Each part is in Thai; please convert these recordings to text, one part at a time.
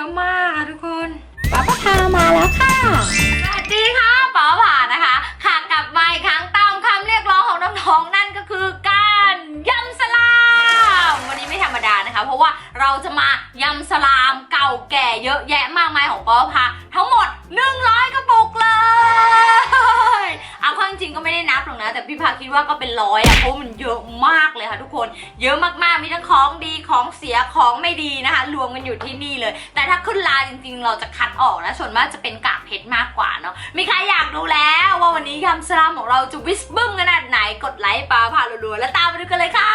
อะมากอะทุกคนป้าป้าพามาแล้วค่ะ สวัสดีค่ะป๋าผ่านะคะค่ะกลับมาอีกครั้งตามคำเรียกร้องของน้องๆนั่นก็คือการยำสลาม วันนี้ไม่ธรรมดานะคะ เพราะว่าเราจะมายำสลามเก่าแก่เยอะแยะมากมายของป๋าผ่าทั้งหมด 100กระ ว่าก็เป็นร้อยอะเพราะมันเยอะมากเลยค่ะทุกคน เยอะมากๆมีทั้งของดีของเสียของไม่ดีนะคะ รวมกันอยู่ที่นี่เลย แต่ถ้าขึ้นลาจริงๆ เราจะคัดออกนะส่วนมากจะเป็นกากเพชรมากกว่าเนาะมีใครอยากดูแล้ว ว่าวันนี้ยำสลามของเราจะวิสบึ้มขนาดไหนกดไลค์ปลาผ่ารัวๆแล้วตามไปดูกันเลยค่ะ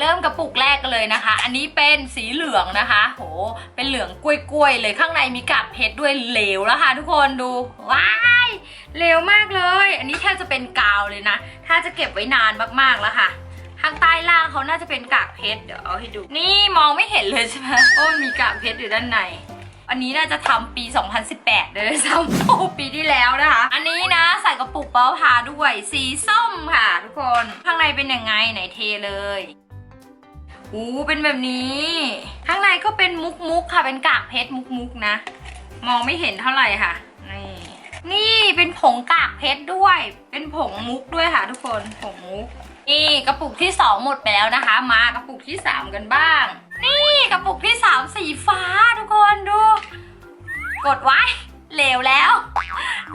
เริ่มกระปุกแรกกันเลยนะคะ อันนี้เป็นสีเหลืองนะคะ โห เป็นเหลืองกล้วยๆเลยข้างในมีกากเพชรด้วยเหลวแล้วค่ะทุกคนดูว้ายเหลวมากเลย อันนี้แทบจะเป็นกาวเลยนะ ถ้าจะเก็บไว้นานมากๆแล้วค่ะข้างใต้ล่างเขาน่าจะเป็นกากเพชรเดี๋ยวเอาให้ดู นี่มองไม่เห็นเลยใช่ไหมโอ้มีกากเพชรอยู่ด้านใน อันนี้น่าจะทำปี 2018 เลยซ้ำโอ้ปีที่แล้วนะคะ อันนี้นะใส่กระปุกเป้าพาด้วยสีส้มค่ะ ทุกคน ข้างในเป็นยังไงไหนเทเลย อู้เป็นแบบนี้ ข้างในก็เป็นมุกมุกค่ะ เป็นกากเพชรมุกมุกนะ มองไม่เห็นเท่าไหร่ค่ะ นี่ นี่เป็นผงกากเพชรด้วย เป็นผงมุกด้วยค่ะ ทุกคน ผงมุก นี่กระปุกที่สองหมดไปแล้วนะคะ มากระปุกที่สามกันบ้าง นี่กระปุกที่สามสีฟ้าทุกคนดู กดไว้เหลวแล้ว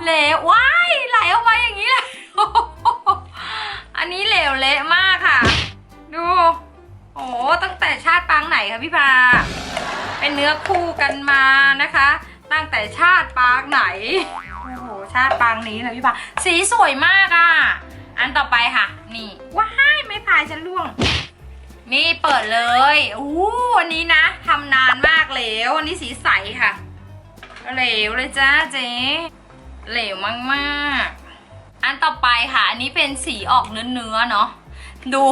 เหลวว้ายไหลออกมาอย่างนี้เลยอันนี้เหลวเละมากค่ะ ดู ตั้งแต่ชาติปางไหนคะพี่พาเป็นเนื้อคู่กันมานะคะ ตั้งแต่ชาติปางไหนโอ้โหชาติปางนี้เลยพี่พาสีสวยมากอะอันต่อไปค่ะ นี่ว้ายไม่พายฉันล่วง นี่เปิดเลยอู้อันนี้นะทำนานมากแล้วอันนี้สีใสค่ะเหลวเลยจ้าเจ๊เหลวมากๆ อันต่อไปค่ะ อันนี้เป็นสีออกเนื้อๆเนาะ ดู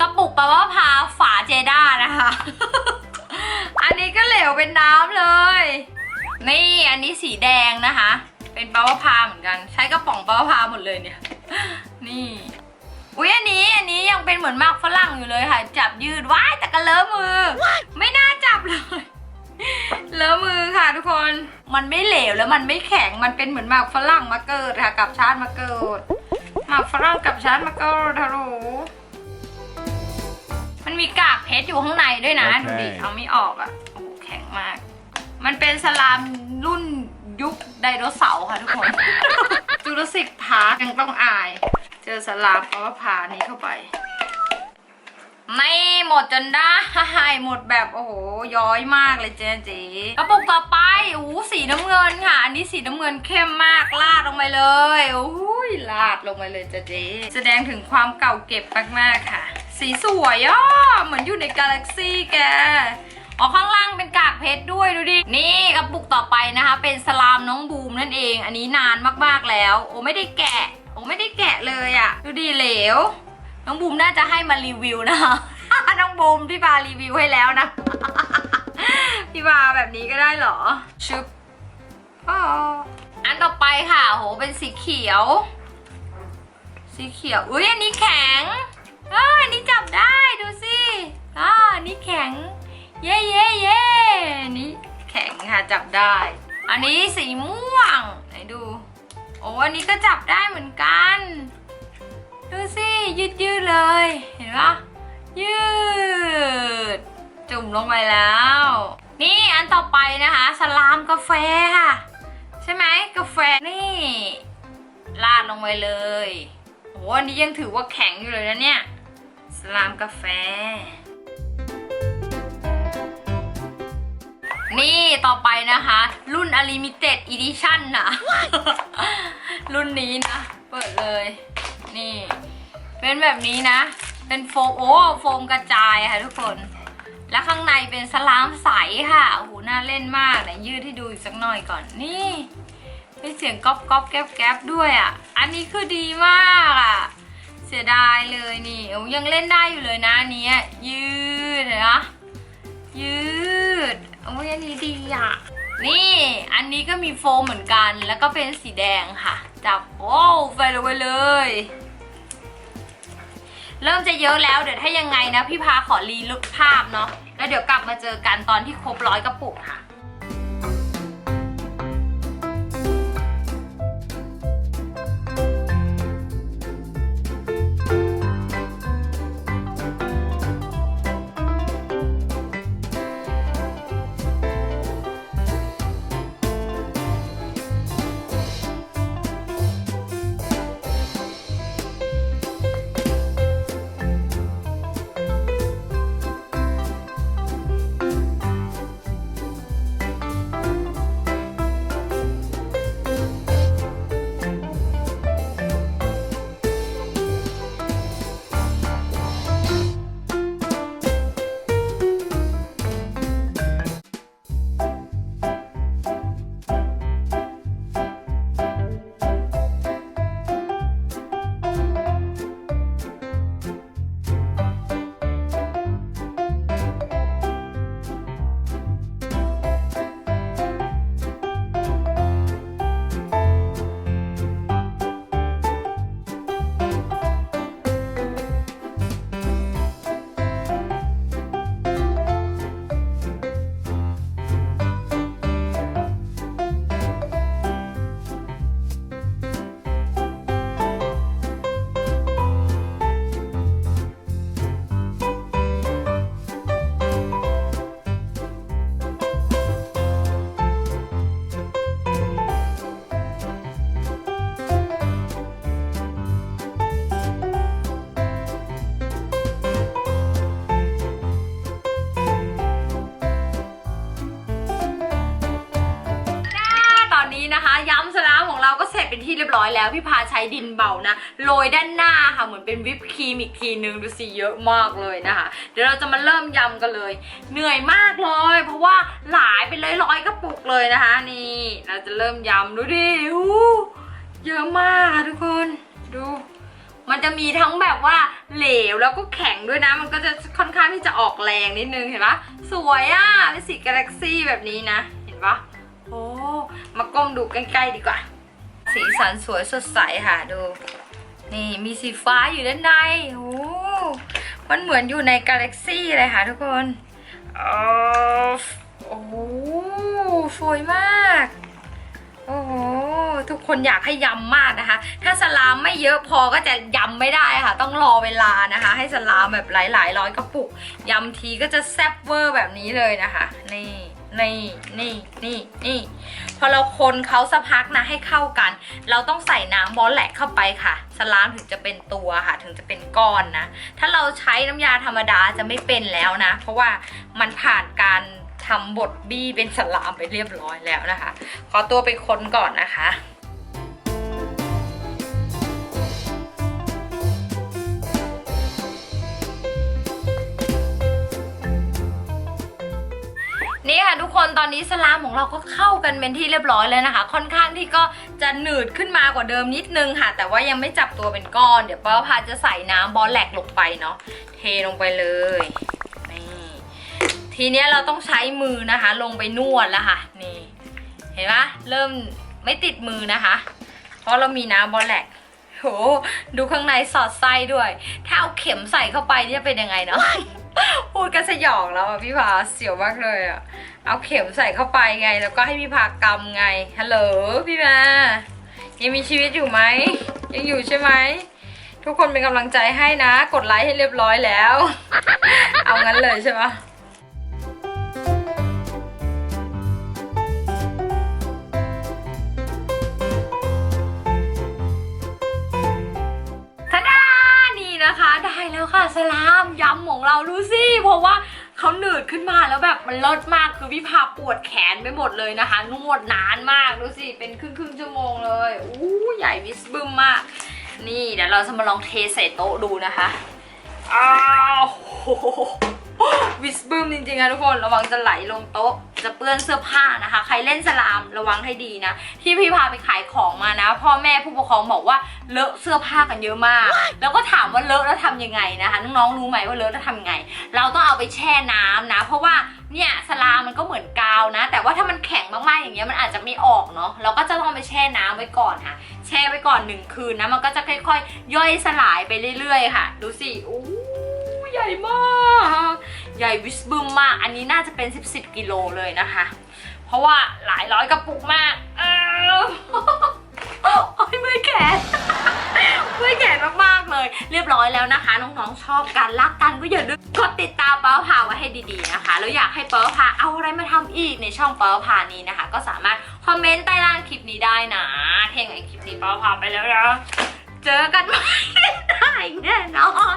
กระปุกปลาว่าพาฝาเจด้านะคะ อันนี้ก็เหลวเป็นน้ำเลย นี่อันนี้สีแดงนะคะ เป็นปลาว่าพาเหมือนกัน ใช้กระป๋องปลาว่าพาหมดเลยเนี่ย นี่อุ้ยอันนี้อันนี้ยังเป็นเหมือนหมากฝรั่งอยู่เลยค่ะ จับยืดว้ายแต่ก็เลอะมือไม่น่าจับเลยเลอะมือค่ะทุกคน มันไม่เหลวแล้วมันไม่แข็ง มันเป็นเหมือนหมากฝรั่งมาเกิดค่ะกับชาติมาเกิดหมากฝรั่งกับชาติมาเกิดฮัลโหล มันมีกากเพชรอยู่ข้างในด้วยนะโอเคดูดิ เอาไม่ออกอะโอ้โหแข็งมาก มันเป็นสลามรุ่นยุคไดโนเสาร์ค่ะทุกคนจูราสสิกพาร์คยังต้องอาย เจอสลามเพราะว่าพานี้เข้าไป ไม่หมดจนได้หมดแบบโอ้โหย้อยมากเลยเจ๊เจ๊กระปุกต่อไปอู้สีน้ำเงินค่ะ อันนี้สีน้ำเงินเข้มมากลาดลงไปเลยอุ้ยลาดลงไปเลยเจ๊เจ๊แสดงถึงความเก่าเก็บมากๆค่ะ สีสวยอะเหมือนอยู่ในกาแล็กซี่แกอ๋อข้างล่างเป็นกากเพชรด้วยดูดิ นี่กระปุกต่อไปนะคะ เป็นสลามน้องบูมนั่นเอง อันนี้นานมากๆแล้ว โอ้ไม่ได้แกะ โอ้ไม่ได้แกะเลยอะ่ะ ดูดีเหลว น้องบูมน่าจะให้มารีวิวนะคะ น้องบูมพี่บารีวิวให้แล้วนะ พี่บาแบบนี้ก็ได้เหรอ ชึบอันต่อไปค่ะ โห เป็นสีเขียว สีเขียว อุ้ยอันนี้แข็ง เอออันนี้จับได้ดูสิอ่าอันนี้แข็ง เย่เย่เย่อันนี้แข็งค่ะจับได้ อันนี้สีม่วงไหนดู โอ้อันนี้ก็จับได้เหมือนกัน ดูสิยืดยืดเลย เห็นปะยืด จุ่มลงไปแล้ว นี่อันต่อไปนะคะสลามกาแฟค่ะ ใช่ไหมกาแฟนี่ลาดลงไปเลยโอ้อันนี้ยังถือว่าแข็งอยู่เลยนะเนี่ย สลามกาแฟ นี่ต่อไปนะคะ รุ่น Unlimited Edition นะรุ่นนี้นะ เปิดเลย นี่ เป็นแบบนี้นะ เป็นโฟมโอ้โฟมกระจายค่ะทุกคน แล้วข้างในเป็นสลามใสค่ะโอ้โหน่าเล่นมากไหนยืดให้ดูอีกสักหน่อยก่อนนี่มีเสียงก๊อบก๊อบแก๊บแก๊บด้วยอะ อันนี้คือดีมากอะเสียดายเลยนี่ยังเล่นได้อยู่เลยนะนเนี้ยยืดเห็นะยืดโอ้ยอันนี้ดีอะนี่อันนี้ก็มีโฟมเหมือนกัน แล้วก็เป็นสีแดงค่ะ จับโอ้ไฟลงไปเลย เริ่มจะเยอะแล้วเดี๋ยวถ้ายังไงนะ พี่พาขอรีลุกภาพเนาะแล้วเดี๋ยวกลับมาเจอกันตอนที่ครบร้อยกระปุกค่ะ ที่เรียบร้อยแล้วพี่พาใช้ดินเบานะโรยด้านหน้าค่ะเหมือนเป็นวิปครีมอีกทีนึงดูสิเยอะมากเลยนะคะ เดี๋ยวเราจะมาเริ่มยำกันเลย เหนื่อยมากเลย เพราะว่าหลายเป็นร้อยๆกระปุกเลยนะคะ นี่ เราจะเริ่มยำดูดิหูเยอะมากค่ะทุกคนดู มันจะมีทั้งแบบว่าเหลวแล้วก็แข็งด้วยนะ มันก็จะค่อนข้างที่จะออกแรงนิดนึงเห็นปะสวยอะ่ะเป็นสีกาแล็กซี่แบบนี้นะ เห็นปะโอ้มาก้มดูใกล้ๆดีกว่า สีสันสวยสดใสค่ะดู นี่มีสีฟ้าอยู่ด้านในโอ้มันเหมือนอยู่ในกาแล็กซี่เลยค่ะทุกคนโอ้โหสวยมาก โอ้โหทุกคนอยากให้ยำมากนะคะ ถ้าสลามไม่เยอะพอก็จะยำไม่ได้ค่ะ ต้องรอเวลานะคะ ให้สลามแบบหลายๆร้อยกระปุกยำทีก็จะแซ่บเวอร์แบบนี้เลยนะคะ นี่ นี่นี่นี่นี่พอเราคนเขาสักพักนะให้เข้ากัน เราต้องใส่น้ำบอลแหลกเข้าไปค่ะ สลามถึงจะเป็นตัวค่ะ ถึงจะเป็นก้อนนะ ถ้าเราใช้น้ำยาธรรมดาจะไม่เป็นแล้วนะ เพราะว่ามันผ่านการทำบดบี้เป็นสลามไปเรียบร้อยแล้วนะคะ ขอตัวไปคนก่อนนะคะ นี่ค่ะทุกคนตอนนี้สลามของเราก็เข้ากันเป็นที่เรียบร้อยแล้วนะคะ ค่อนข้างที่ก็จะหนืดขึ้นมากว่าเดิมนิดนึงค่ะ แต่ว่ายังไม่จับตัวเป็นก้อน เดี๋ยวป้าพาจะใส่น้ำบอลแหลกลงไปเนาะเทลงไปเลยนี่ทีเนี้ยเราต้องใช้มือนะคะ ลงไปนวดแล้วค่ะนี่ เห็นปะเริ่มไม่ติดมือนะคะ เพราะเรามีน้ำบอลแลกโหดูข้างในสอดไส้ด้วย ถ้าเอาเข็มใส่เข้าไปเนี่ยเป็นยังไงเนาะ พูดกันสยองแล้วอะพี่พาเสียวมากเลยอะ เอาเข็มใส่เข้าไปไง แล้วก็ให้พี่พากำไง ฮัลโหลพี่มา ยังมีชีวิตอยู่ไหม ยังอยู่ใช่ไหม ทุกคนเป็นกำลังใจให้นะ กดไลค์ให้เรียบร้อยแล้ว เอางั้นเลยใช่ปะ สลามยำของเราดูสิเพราะว่าเขาหนืดขึ้นมาแล้วแบบมันเลิศมากคือพี่พาปวดแขนไปหมดเลยนะคะ นวดนานมากดูสิเป็นครึ่งครึ่งชั่วโมงเลยอู้ใหญ่วิสบึมมาก นี่เดี๋ยวเราจะมาลองเทใส่โต๊ะดูนะคะอ้าวโหวิสบึมจริงๆนะทุกคนระวังจะไหลลงโต๊ะ จะเปื้อนเสื้อผ้านะคะ ใครเล่นสลามระวังให้ดีนะ ที่พี่พาไปขายของมานะ พ่อแม่ผู้ปกครองบอกว่าเลอะเสื้อผ้ากันเยอะมาก แล้วก็ถามว่าเลอะแล้วทำยังไงนะคะน้องๆรู้ไหมว่าเลอะแล้วทำยังไง เราต้องเอาไปแช่น้ำนะ เพราะว่าเนี่ยสลามมันก็เหมือนกาวนะ แต่ว่าถ้ามันแข็งมากๆอย่างเงี้ยมันอาจจะไม่ออกเนาะเราก็จะต้องไปแช่น้ำไว้ก่อนค่ะ แช่ไว้ก่อนหนึ่งคืนนะมันก็จะค่อยๆ ย่อยสลายไปเรื่อยๆ ค่ะ ดูสิอู้ใหญ่มาก ใหญ่วิสบึมมาก อันนี้น่าจะเป็น 10 10กิโลเลยนะคะ เพราะว่าหลายร้อยกระปุกมากเออโอ้ยเมื่อยแขนเมื่แขนมากๆเลย เรียบร้อยแล้วนะคะ น้องๆชอบกันรักกันก็อย่าลืมกดติดตามเป้าพาไว้ให้ดีๆนะคะ แล้วอยากให้เป้าพาเอาอะไรมาทำอีกในช่องเป้าพานี้นะคะ ก็สามารถคอมเมนต์ใต้ล่างคลิปนี้ได้นะเท่งไอคลิปนี้เป้าพาไปแล้วนะเจอกันใหม่ได้แน่นอน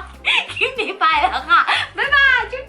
คลิปนี้ไปแล้วค่ะ บ๊ายบายจุ๊